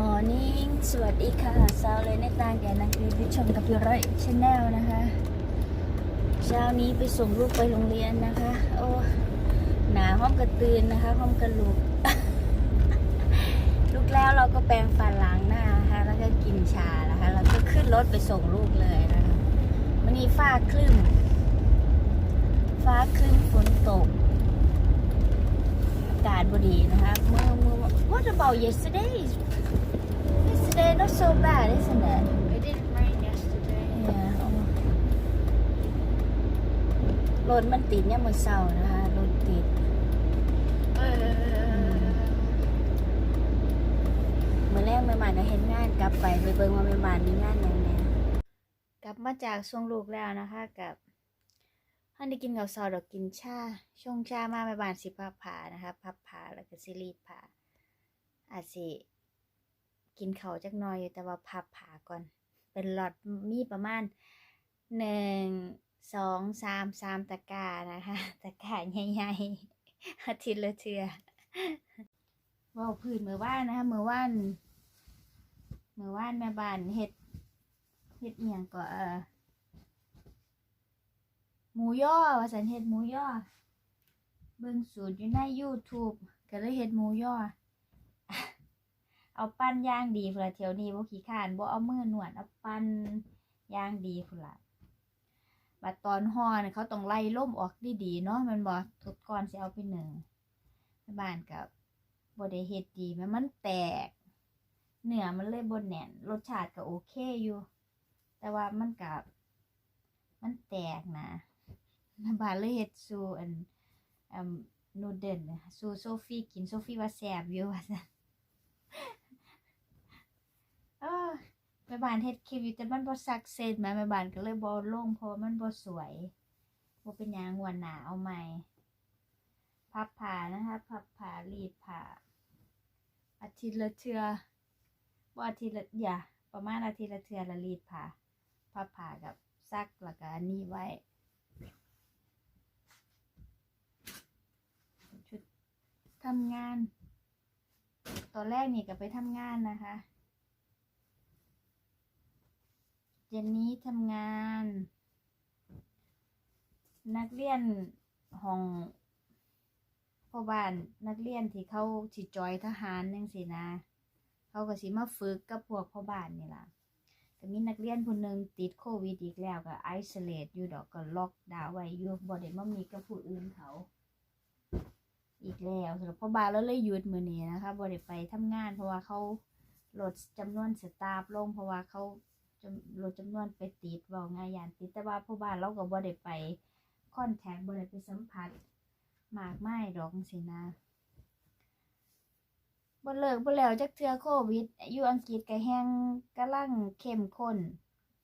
morning สวัสดีค่ะสาวเลยในตางแดนนักเรียนผู้ชมกับพี่ร้อยชาแนลนะคะ เช้านี้ไปส่งลูกไปโรงเรียนนะคะ โอ้ หนาห้องกระตือนนะคะ ห้องกระลุกลูกแล้วเราก็แปรงฟันล้างหน้านะคะ แล้วก็กินชานะคะ แล้วก็ขึ้นรถไปส่งลูกเลยนะคะวันนี้ฟ้าคลึ้มฟ้าคลึ้มฝนตกอากาศบดีนะคะ เมื่อเมื่อ What about yesterday yesterday not so bad isn't it It didn't rain yesterday. yeah รถมันติดเนี่ยามมือเศร้านะคะรถติด เมื่อแรกไม่มาก็เห็นงานกลับไปไปเบิ่งว่าไม่มามีงานหยังแหน่กลับมาจากช่วงลูกแล้วนะคะกับท่านได้กินกับซอดอกกินชาช่วงชามาแม่บ้านสิพับผานะคะพับผาแล้วก็สิรีดผาอาจสิ กินเขาจักหน่อยอยู่แต่ว่าพับผาก่อน เป็นหลอดมีประมาณหนึ่งสองสามสามตะกร้านะคะตะกร้าใหญ่ๆอาทิตย์ละเทือว่าพื้นมือว่านนะคะมือว่านมือว่านแม่บ้านเฮ็ดเฮ็ดเอียงก็เออหมูย่อว่าสันเฮ็ดหมูย่อเบิ่งสูตรอยู่ใน YouTube ก็เลยเฮ็ดหมูย่อ เอาปั้นย่างดีพุ่นละเที่ยวนี้บ่ขี้ข้านบ่เอามือหนวดเอาปั้นย่างดีพุ่นละบัดตอนห่อเนี่ยเขาต้องไล่ล่มออกดีๆเนาะมันบ่ทุกก่อนสิเอาไปหนึ่งบ้านกับบได้เฮ็ดดีแม้มันแตกเนื้อมันเลยบนแน่นรสชาติก็โอเคอยู่ แต่ว่ามันกับมันแตกนะน้ำบานเลยเฮ็ดสูอันอันนูเดิลนะสู่โซฟี่กินโซฟี่ว่าแซ่บอยู่ว่าซั่น เออแม่บ้านเฮ็ดคลิปอยู่แต่มันบ่ซักเซสแม่แม่บ้านก็เลยบ่ลงเพราะว่ามันบ่สวยบ่เป็นหยังงวนหน้าเอาใหม่พับผ้านะคะพับผ้ารีดผ้าอาทิตย์ละเทือว่อาทิตย์ละอย่าประมาณอาทิตย์ละเทือละรีดผ้าพับผ้ากับซักแล้วก็อันนี้ไว้ชุดทำงานตอนแรกนี่ก็ไปทำงานนะคะ เจนนี้ทำงาน นักเรียนห้องพ่อบ้านนักเรียนที่เขาสิจอยทหารจังซี่นะ เขาก็สิมาฝึกกับพวกพ่อบ้านนี่ล่ะก็มีนักเรียนคนหนึ่งติดโควิดอีกแล้วก็ไอโซเลตอยู่ดอกก็ล็อกดาวไว้อยู่บ่ได้มามีกับผู้อื่นเขา อีกแล้วสำหรับพ่อบ้านแล้วเลยหยุดมือนี้นะคะบ่ได้ไปทำงานเพราะว่าเขาลดจำนวนสตาฟลงเพราะว่าเขา จำลดจำนวนไปติดเว้าง่ายยานติดแต่ว่าพ่อบ้านเราก็บ่ได้ไปคอนแทคบ่ได้ไปสัมผัสมากไม่ดอกสินะบ่เลิกบ่แล้วจักเทือโควิดอยู่อังกฤษก็แฮงกำลังเข้มข้น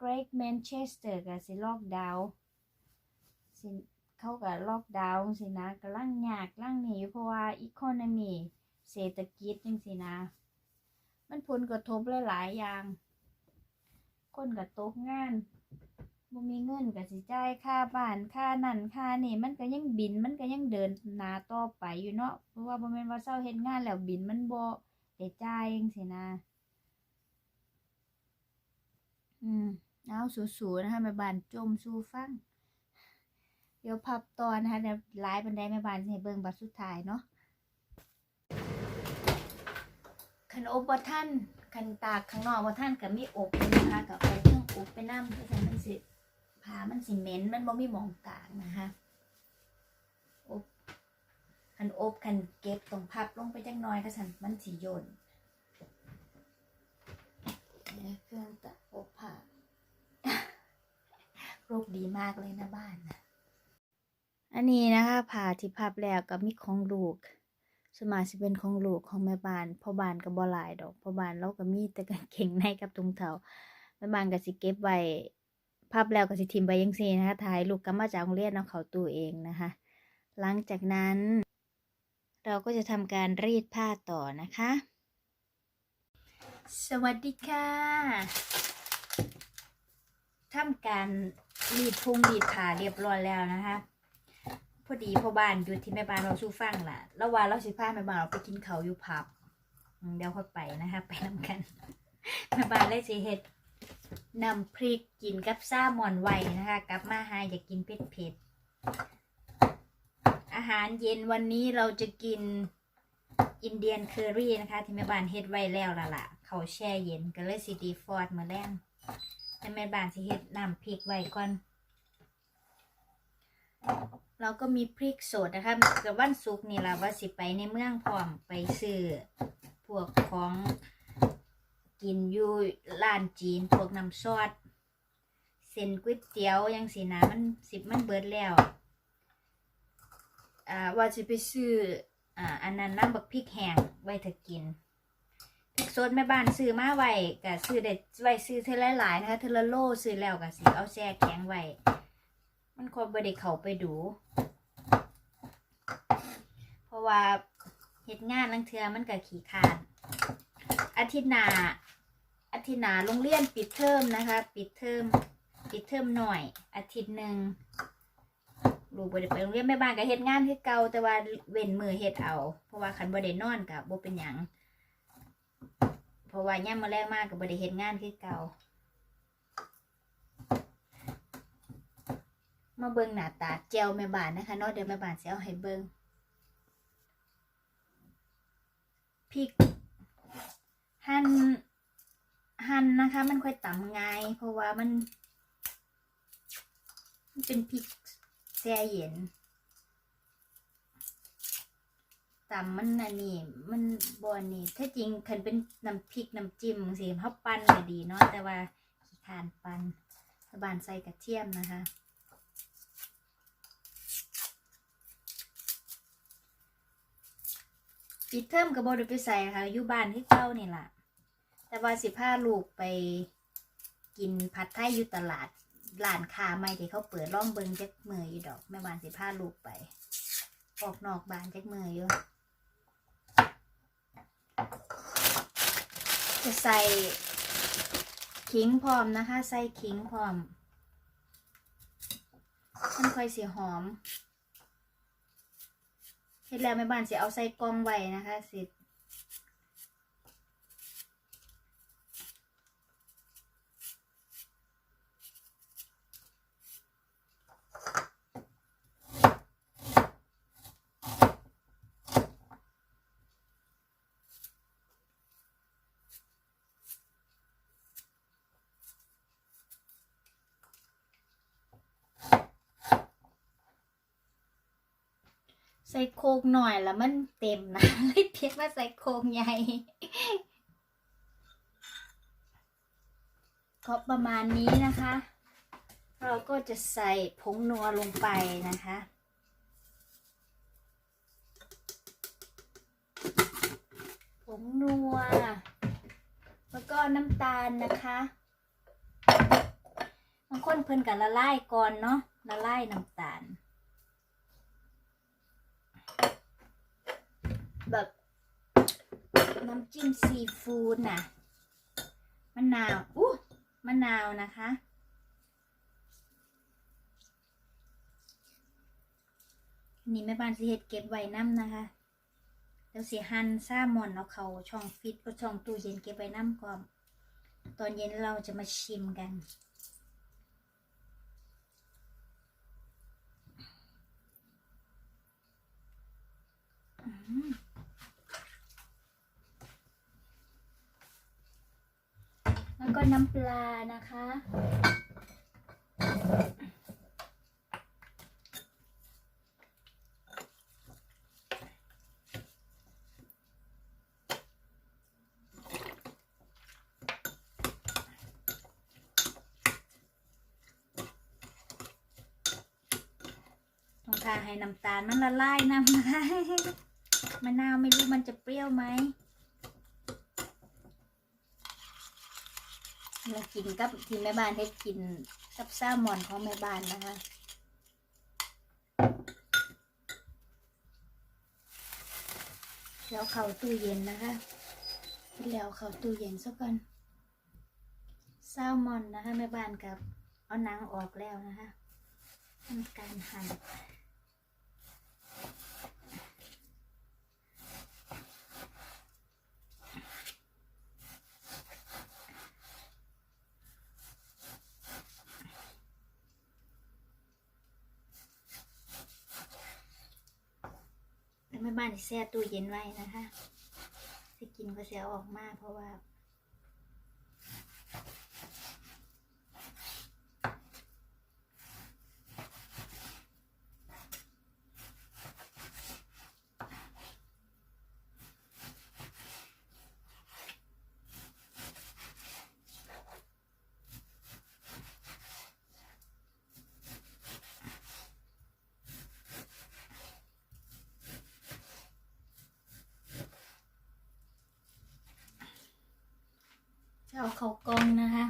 Great Manchester ก็สิล็อกดาวน์สิเขาก็ล็อกดาวน์สินะกำลังยากกำลังหนีอยู่เพราะว่า economy เศรษฐกิจจังสินะ มันผลกระทบหลายๆอย่าง คนก็ตกงานบ่มีเงินก็สิจ่ายค่าบ้านค่านั่นค่านี่มันก็ยังบินมันก็ยังเดินหน้าต่อไปอยู่เนาะเพราะว่าบ่แม่นว่าเซาเฮ็ดงานแล้วบินมันบ่ได้จ่ายจังซี่นะ อืมเอาสู้ๆนะคะแม่บ้านจมสู่ฟัง เดี๋ยวพับตอนนะคะเดี๋ยวไลฟ์บันไดแม่บ้านสิให้เบิ่งบัดสุดท้ายเนาะ คันอบบ่ทันคันตากข้างนอกบ่ทันก็มีอบนะคะก็เอาเครื่องอบไปน้ำเพื่อให้มันสิผ้ามันสิเหม็นมันบ่มีหมองตากนะคะอบคันอบคันเก็บตรงพับลงไปจังน้อยก็สันมันสิโยนเครื่องตัดอบผ้าโรคดีมากเลยนะบ้านนะอันนี้นะคะผ้าที่พับแล้วก็มีของลูก สวนมากสิเป็นของลูกของแม่บ้านพ่อบ้านก็บ่หลายดอกพ่อบ้านเราก็มีแต่กางเกงในกับถุงเท้าแม่บ้านก็สิเก็บไว้พับแล้วก็สิทิมไปยังซีนะคะถ่ายลูกกลับมาจากโรงเรียนเอาเขาตู้เองนะคะ หลังจากนั้น เราก็จะทำการรีดผ้าต่อนะคะ สวัสดีค่ะทำการรีดพุงรีดผ้าเรียบร้อยแล้วนะคะ พอดีพ่อบ้านอยู่ที่แม่บ้านเราสู้ฟังล่ะ แล้วว่าเราสิพาแม่บ้านเราไปกินเขาอยู่ผับเดี๋ยวค่อยไปนะคะไปนำกันแม่บ้านเลยสิเฮ็ดนำพริกกินกับซ่าหมอนไหวนะคะกลับมาหาอยากกินเผ็ดเผ็ดๆอาหารเย็นวันนี้เราจะกินอินเดียนเคอรี่นะคะ ที่แม่บ้านเฮ็ดไว้แล้วล่ะล่ะ เขาแช่เย็นก็เลยสิดีฟอร์ดมาแล้งแต่แม่บ้านสิเฮ็ดน้ำพริกไว้ก่อน เราก็มีพริกสดนะคะกับวันศุกนี่ล่ะว่าสิไปในเมืองพร้อมไปซื้อพวกของกินอยู่ร้านจีนพวกน้ำซอสเส้นก๋วยเตี๋ยวยังสีนะมันสิบมันเบิดแล้วอ่าว่าจะไปซื้ออ่าอันนั้นน้ำบักพริกแห้งไว้ถ้ากินพริกสดแม่บ้านซื้อมาไว้ก็ซื้อได้ไว้ซื้อเท่าหลายๆนะคะเทอละโลซื้อแล้วก็สิเอาแช่แข็งไว้ มันคนบ่ได้เข้าไปดู เพราะว่าเหตุงานลังเทือมันก็ขี้คร้านอาทิตย์หน้าอาทิตย์หน้าโรงเรียนปิดเทอมนะคะ ปิดเทอมปิดเทอมหน่อย อาทิตย์หนึ่งลูกบ่ได้ไปโรงเรียนแม่บ้านก็เฮ็ดงานคือเก่าแต่ว่าเว้นมือเฮ็ดเอา เพราะว่าคันบ่ได้นอนก็บ่เป็นหยังเพราะว่ายามมื้อแรกมากก็บ่ได้เฮ็ดงานคือเก่า มาเบิ่งหน้าตาแจวแม่บ้านนะคะเนาะเดี๋ยวแม่บ้านสิเอาให้เบิ่งพริกหั่นหั่นนะคะ มันค่อยตำง่ายเพราะว่ามัน มันเป็นพริกแช่เย็นตำมันอันนี้มันบอนนี่ถ้าจริงคันเป็นน้ำพริกน้ำจิ้มสิเขาปั้นก็ดีเนาะแต่ว่าขี้คานปั้นบานใส่กระเทียมนะคะ ปิดเทอมกับบไดไปใส่ค่ะอยู่บ้านที่เก้านี่แหละแต่ว่าสิพาลูกไปกินผัดไทยอยู่ตลาดร้านค้าใหม่ที่เขาเปิดร่องเบิงจักมืออยู่ดอกแม่บ้านสิพาลูกไปออกนอกบ้านจักมืออยู่จะใส่ขิงพร้อมนะคะ ใส่ขิงพร้อมมันค่อยสีหอม เสร็จแล้วแม่บ้านสิเอาใส่กล่องไว้นะคะเสร็จ ใส่โคกหน่อยแล้วมันเต็มนะเลยเพียกมาใส่โคกใหญ่ก็ประมาณนี้นะคะ เราก็จะใส่ผงนัวลงไปนะคะผงนัว แล้วก็น้ำตาลนะคะบางคนเพิ่นกับละลายก่อนเนาะละลายน้ำตาล แบบน้ำจิ้มซีฟู้ดนะมะนาวอู้มะนาวนะคะ นี่แม่บ้านสิเฮ็ดเก็บไว้น้ำนะคะแล้วสิหั่นซ่ามอนเอาเขาช่องฟิตเอาช่องตู้เย็นเก็บไว้น้ำก่อนตอนเย็นเราจะมาชิมกันอืม แล้วก็น้ำปลานะคะ ต้องทาให้น้ำตาลมันละลายน้ำนะคะมะนาวไม่รู้มันจะเปรี้ยวไหม เรากินกับทีแม่บ้านให้กินกับแซลมอนของแม่บ้านนะคะแล้วเข้าตู้เย็นนะคะแล้วเข้าตู้เย็นซะก่อนแซลมอนนะคะแม่บ้านกับเอาหนังออกแล้วนะคะทำการหั่น บ้านแช่ตู้เย็นไว้นะคะจะกินก็เสียออกมากเพราะว่า เอาเขากล้องนะคะ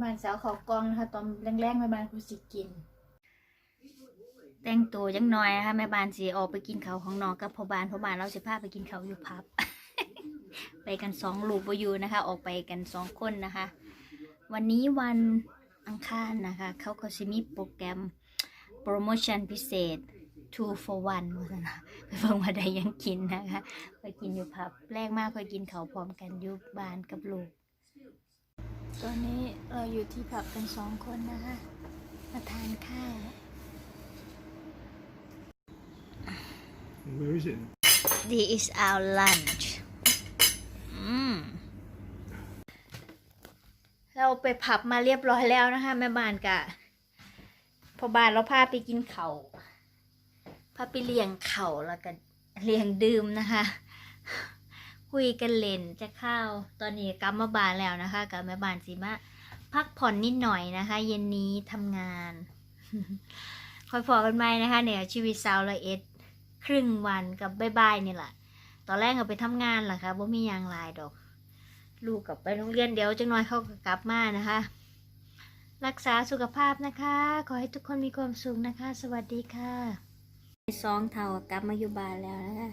บ้านสาวเขากล้องนะคะตอนแรกๆแม่บ้านกูสิกิน แต่งตัวจังน้อยนะคะแม่บ้านสิออกไปกินเขาวของน้องกับพ่อบ้านพ่อบ้านเราสิพาไปกินเขาวอยู่พับ ไปกันสองลูกบอยู่นะคะ ออกไปกันสองคนนะคะ วันนี้วันอังคารนะคะ เขาก็สิมีโปรแกรมโปรโมชั่นพิเศษ two for one ว่าซั่นนะไปเพิ่งมาได้ยังกินนะคะไปกินอยู่พับแรกมากไปกินเขาวพร้อมกันอยู่บ้านกับลูก ตอนนี้เราอยู่ที่ผับกันสองคนนะคะมาทานข้าว Where is it? This is our lunch อืม เราไปผับมาเรียบร้อยแล้วนะคะ แม่บ้านกะพอบ้านเราพาไปกินเขาวพาไปเลี้ยงเขาแล้วก็เลี้ยงดื่มนะคะ คุยกันเล่นจะเข้าวตอนนี้กลับมาบ้านแล้วนะคะกับแม่บ้านสีมาพักผ่อนนิดหน่อยนะคะ เย็นนี้ทำงานคอยพอกันไหมนะคะเนี่ยชีวิตสาวละเอ็ดครึ่งวันกับบ๊ายๆนี่แหละ ตอนแรกก็ไปทำงานแหละค่ะว่ามียางลายดอก ลูกกับไปโรงเรียนเดี๋ยวจังน้อยเขาก็กลับมานะคะ รักษาสุขภาพนะคะ ขอให้ทุกคนมีความสุขนะคะ สวัสดีค่ะสองเท่ากลับมาอยู่บ้านแล้วนะคะ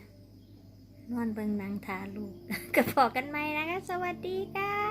นอนเบิ่งนางทาลูกก็พอกันไหมนะคะ สวัสดีค่ะ